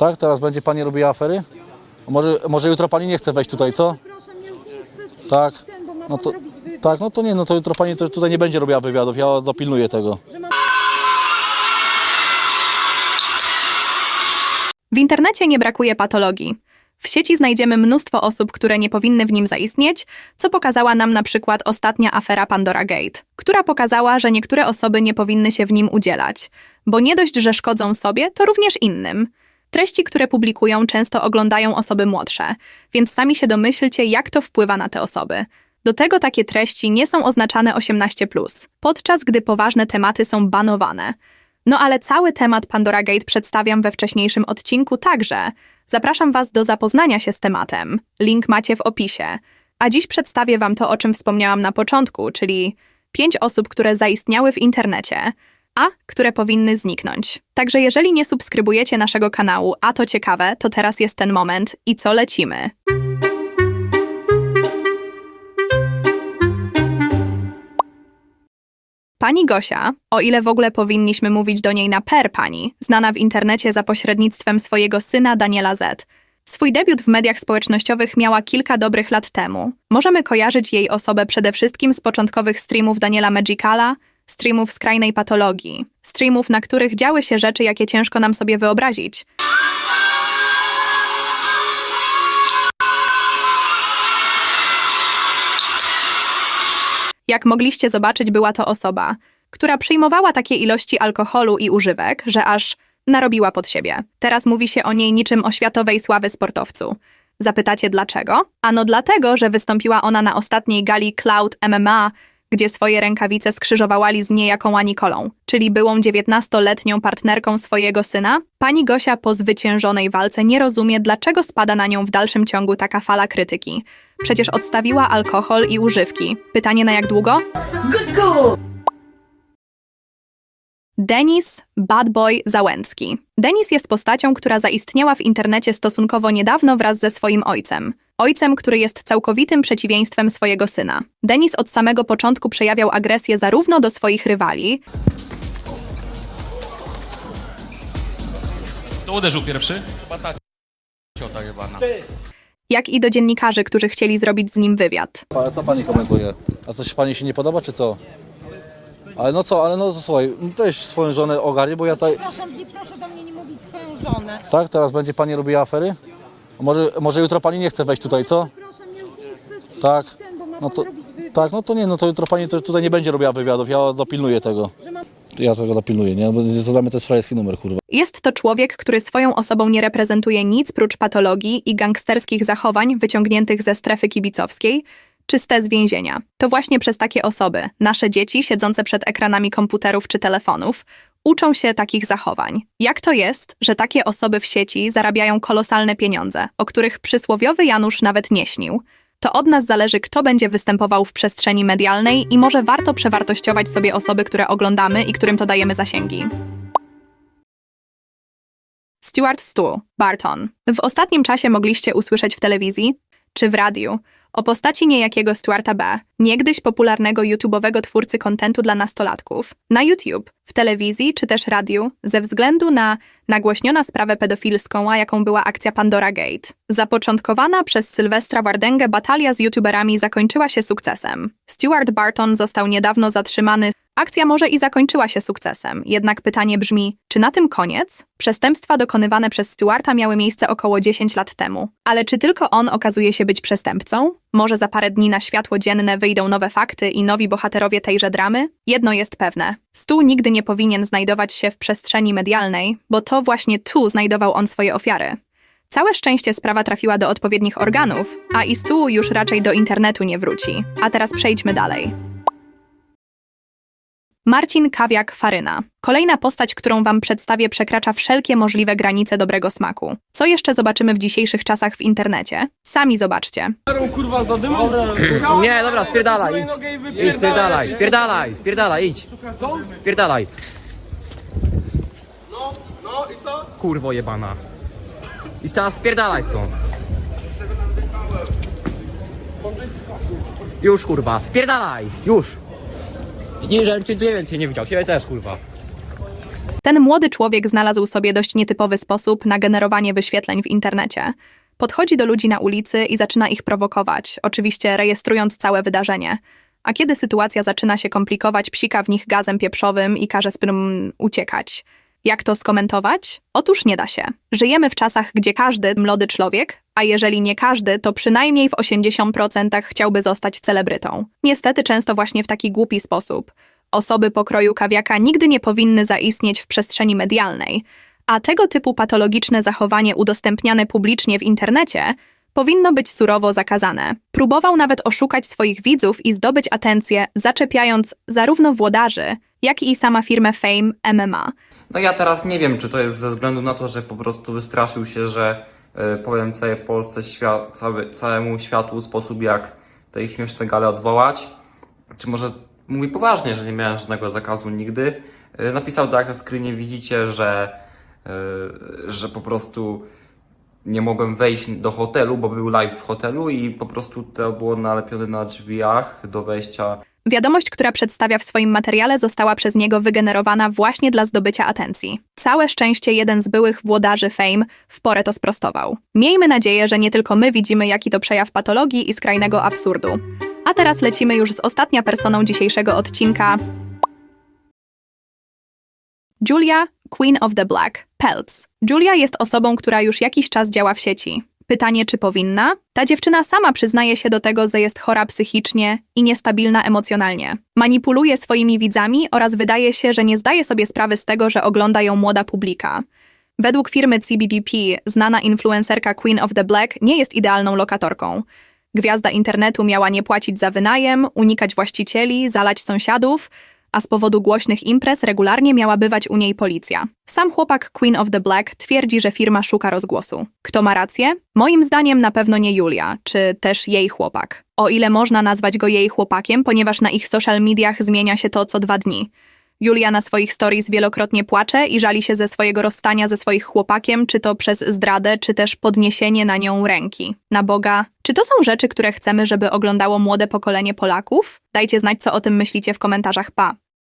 Tak? Teraz będzie pani robiła afery? Może, może jutro pani nie chce wejść tutaj, co? Proszę, mnie już nie chcę Tak. ten, bo ma No pan to, robić wywiad, tak, no to nie, no to jutro pani to tutaj nie będzie robiła wywiadów, ja dopilnuję tego. W internecie nie brakuje patologii. W sieci znajdziemy mnóstwo osób, które nie powinny w nim zaistnieć, co pokazała nam na przykład ostatnia afera Pandora Gate, która pokazała, że niektóre osoby nie powinny się w nim udzielać, bo nie dość, że szkodzą sobie, to również innym. Treści, które publikują, często oglądają osoby młodsze, więc sami się domyślcie, jak to wpływa na te osoby. Do tego takie treści nie są oznaczane 18, podczas gdy poważne tematy są banowane. No ale cały temat Pandora Gate przedstawiam we wcześniejszym odcinku także. Zapraszam Was do zapoznania się z tematem. Link macie w opisie. A dziś przedstawię Wam to, o czym wspomniałam na początku, czyli pięć osób, które zaistniały w internecie, a które powinny zniknąć. Także jeżeli nie subskrybujecie naszego kanału, a to ciekawe, to teraz jest ten moment i co lecimy. Pani Gosia, o ile w ogóle powinniśmy mówić do niej na per pani, znana w internecie za pośrednictwem swojego syna Daniela Z. Swój debiut w mediach społecznościowych miała kilka dobrych lat temu. Możemy kojarzyć jej osobę przede wszystkim z początkowych streamów Daniela Magicala, streamów skrajnej patologii, streamów, na których działy się rzeczy, jakie ciężko nam sobie wyobrazić. Jak mogliście zobaczyć, była to osoba, która przyjmowała takie ilości alkoholu i używek, że aż narobiła pod siebie. Teraz mówi się o niej niczym o światowej sławy sportowcu. Zapytacie dlaczego? Ano dlatego, że wystąpiła ona na ostatniej gali Cloud MMA, gdzie swoje rękawice skrzyżowała z niejaką Anikolą, czyli byłą 19-letnią partnerką swojego syna. Pani Gosia po zwyciężonej walce nie rozumie, dlaczego spada na nią w dalszym ciągu taka fala krytyki. Przecież odstawiła alkohol i używki. Pytanie na jak długo? Denis Bad Boy Załęcki. Denis jest postacią, która zaistniała w internecie stosunkowo niedawno wraz ze swoim ojcem. Ojcem, który jest całkowitym przeciwieństwem swojego syna. Denis od samego początku przejawiał agresję zarówno do swoich rywali, Kto uderzył pierwszy? Ciota jebana. jak i do dziennikarzy, którzy chcieli zrobić z nim wywiad. Ale co pani komentuje? A coś pani się nie podoba, czy co? Ale no co, ale no to słuchaj, weź swoją żonę ogarnie, bo ja tutaj... proszę, nie proszę do mnie nie mówić swoją żonę. Tak? Teraz będzie pani robiła afery? Może, może jutro pani nie chce wejść tutaj, co? Proszę, mnie już nie chcę Tak. ten, bo ma No pan to, robić wywiad, tak, no to nie, no to jutro pani to tutaj nie będzie robiła wywiadów, ja dopilnuję tego. że Ja tego dopilnuję, nie? Bo to jest frajerski numer, kurwa. Jest to człowiek, który swoją osobą nie reprezentuje nic prócz patologii i gangsterskich zachowań wyciągniętych ze strefy kibicowskiej, czyste z więzienia. To właśnie przez takie osoby, nasze dzieci siedzące przed ekranami komputerów czy telefonów, uczą się takich zachowań. Jak to jest, że takie osoby w sieci zarabiają kolosalne pieniądze, o których przysłowiowy Janusz nawet nie śnił? To od nas zależy, kto będzie występował w przestrzeni medialnej i może warto przewartościować sobie osoby, które oglądamy i którym to dajemy zasięgi. Stuart Stu, Barton. W ostatnim czasie mogliście usłyszeć w telewizji czy w radiu o postaci niejakiego Stuarta B., niegdyś popularnego YouTube'owego twórcy kontentu dla nastolatków, na YouTube, w telewizji czy też radiu, ze względu na nagłośniona sprawę pedofilską, a jaką była akcja Pandora Gate. Zapoczątkowana przez Sylwestra Wardęgę batalia z YouTuberami zakończyła się sukcesem. Stuart Barton został niedawno zatrzymany Akcja może i zakończyła się sukcesem, jednak pytanie brzmi, czy na tym koniec? Przestępstwa dokonywane przez Stuarta miały miejsce około 10 lat temu. Ale czy tylko on okazuje się być przestępcą? Może za parę dni na światło dzienne wyjdą nowe fakty i nowi bohaterowie tejże dramy? Jedno jest pewne. Stu nigdy nie powinien znajdować się w przestrzeni medialnej, bo to właśnie tu znajdował on swoje ofiary. Całe szczęście sprawa trafiła do odpowiednich organów, a i Stu już raczej do internetu nie wróci. A teraz przejdźmy dalej. Marcin Kawiak-Faryna. Kolejna postać, którą wam przedstawię, przekracza wszelkie możliwe granice dobrego smaku. Co jeszcze zobaczymy w dzisiejszych czasach w internecie? Sami zobaczcie. Nie, dobra, spierdalaj, idź. Idź, spierdalaj, spierdalaj, spierdalaj, idź. Spierdalaj. No, no i co? Kurwo jebana. I teraz spierdalaj stąd. Już kurwa, spierdalaj, już. Nie, że nie więcej nie widział, ciebie też kurwa. Ten młody człowiek znalazł sobie dość nietypowy sposób na generowanie wyświetleń w internecie. Podchodzi do ludzi na ulicy i zaczyna ich prowokować, oczywiście rejestrując całe wydarzenie. A kiedy sytuacja zaczyna się komplikować, psika w nich gazem pieprzowym i każe spym uciekać. Jak to skomentować? Otóż nie da się. Żyjemy w czasach, gdzie każdy młody człowiek, a jeżeli nie każdy, to przynajmniej w 80% chciałby zostać celebrytą. Niestety często właśnie w taki głupi sposób. Osoby pokroju kawiaka nigdy nie powinny zaistnieć w przestrzeni medialnej, a tego typu patologiczne zachowanie udostępniane publicznie w internecie powinno być surowo zakazane. Próbował nawet oszukać swoich widzów i zdobyć atencję, zaczepiając zarówno włodarzy, jak i sama firmę Fame MMA. No ja teraz nie wiem, czy to jest ze względu na to, że po prostu wystraszył się, że y, powiem całej Polsce, świat, cały, całemu światu sposób, jak te ich śmieszne gale odwołać. Czy może mówi poważnie, że nie miałem żadnego zakazu nigdy. Y, napisał tak na screenie, widzicie, że, y, że po prostu nie mogłem wejść do hotelu, bo był live w hotelu i po prostu to było nalepione na drzwiach do wejścia Wiadomość, która przedstawia w swoim materiale, została przez niego wygenerowana właśnie dla zdobycia atencji. Całe szczęście jeden z byłych włodarzy Fame w porę to sprostował. Miejmy nadzieję, że nie tylko my widzimy, jaki to przejaw patologii i skrajnego absurdu. A teraz lecimy już z ostatnia personą dzisiejszego odcinka. Julia, Queen of the Black, Peltz. Julia jest osobą, która już jakiś czas działa w sieci. Pytanie, czy powinna? Ta dziewczyna sama przyznaje się do tego, że jest chora psychicznie i niestabilna emocjonalnie. Manipuluje swoimi widzami oraz wydaje się, że nie zdaje sobie sprawy z tego, że ogląda ją młoda publika. Według firmy CBBP znana influencerka Queen of the Black nie jest idealną lokatorką. Gwiazda internetu miała nie płacić za wynajem, unikać właścicieli, zalać sąsiadów, a z powodu głośnych imprez regularnie miała bywać u niej policja. Sam chłopak Queen of the Black twierdzi, że firma szuka rozgłosu. Kto ma rację? Moim zdaniem na pewno nie Julia, czy też jej chłopak. O ile można nazwać go jej chłopakiem, ponieważ na ich social mediach zmienia się to co dwa dni. Julia na swoich stories wielokrotnie płacze i żali się ze swojego rozstania ze swoich chłopakiem, czy to przez zdradę, czy też podniesienie na nią ręki. Na Boga, czy to są rzeczy, które chcemy, żeby oglądało młode pokolenie Polaków? Dajcie znać, co o tym myślicie w komentarzach. Pa!